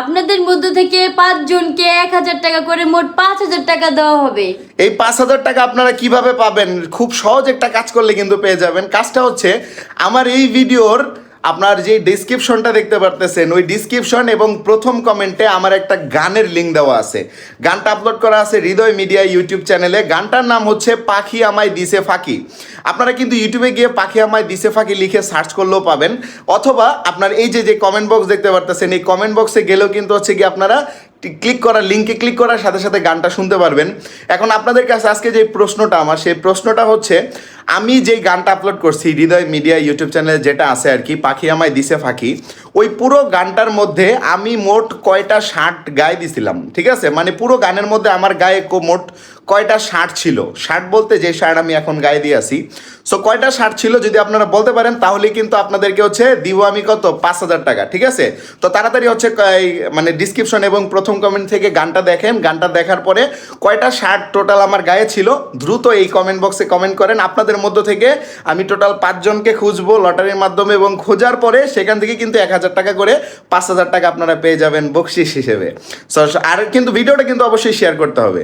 আপনাদের মধ্য থেকে পাঁচ জনকে এক হাজার টাকা করে মোট পাঁচ হাজার টাকা দেওয়া হবে। এই পাঁচ হাজার টাকা আপনারা কীভাবে পাবেন? খুব সহজ একটা কাজ করলে কিন্তু পেয়ে যাবেন। কাজটা হচ্ছে, আমার এই ভিডিওর আপনার যে ডিসক্রিপশনটা দেখতে পারতেছেন, ওই ডিসক্রিপশন এবং প্রথম কমেন্টে আমার একটা গানের লিঙ্ক দেওয়া আছে। গানটা আপলোড করা আছে হৃদয় মিডিয়া ইউটিউব চ্যানেলে গানটার নাম হচ্ছে পাখি আমায় দিছে ফাঁকি। আপনারা কিন্তু ইউটিউবে গিয়ে পাখি আমায় দিছে ফাঁকি লিখে সার্চ করলেও পাবেন। অথবা আপনার এই যে যে কমেন্ট বক্স দেখতে পারতেছেন, এই কমেন্ট বক্সে গেলেও কিন্তু হচ্ছে কি আপনারা ক্লিক করা লিঙ্কে ক্লিক করার সাথে সাথে গানটা শুনতে পারবেন। এখন আপনাদের কাছে আজকে যে প্রশ্নটা আমার, সেই প্রশ্নটা হচ্ছে আমি যেই গানটা আপলোড করছি, হৃদয় মিডিয়া ইউটিউব চ্যানেলে যেটা আছে আর কি, পাখি আমায় দিছে ফাঁকি, ওই পুরো গানটার মধ্যে আমি মোট কয়টা শার্ট গায়ে দিছিলাম, ঠিক আছে? মানে পুরো গানের মধ্যে আমার গায়ে মোট কয়টা শার্ট ছিল। শার্ট বলতে যে শার্ট আমি এখন গায়ে দিয়ে আছি। সো কয়টা শার্ট ছিল যদি আপনারা বলতে পারেন, তাহলে কিন্তু আপনাদেরকে হচ্ছে দিব আমি কত? পাঁচ হাজার টাকা, ঠিক আছে? তো তাড়াতাড়ি হচ্ছে মানে ডিসক্রিপশন এবং প্রথম কমেন্ট থেকে গানটা দেখেন। গানটা দেখার পরে কয়টা শার্ট টোটাল আমার গায়ে ছিল, দ্রুত এই কমেন্ট বক্সে কমেন্ট করেন। আপনাদের মধ্য থেকে আমি টোটাল পাঁচজনকে খুঁজবো লটারির মাধ্যমে এবং খোঁজার পরে সেখান থেকে কিন্তু এক হাজার টাকা করে পাঁচ হাজার টাকা আপনারা পেয়ে যাবেন বকশিস হিসেবে। আর কিন্তু ভিডিওটা কিন্তু অবশ্যই শেয়ার করতে হবে।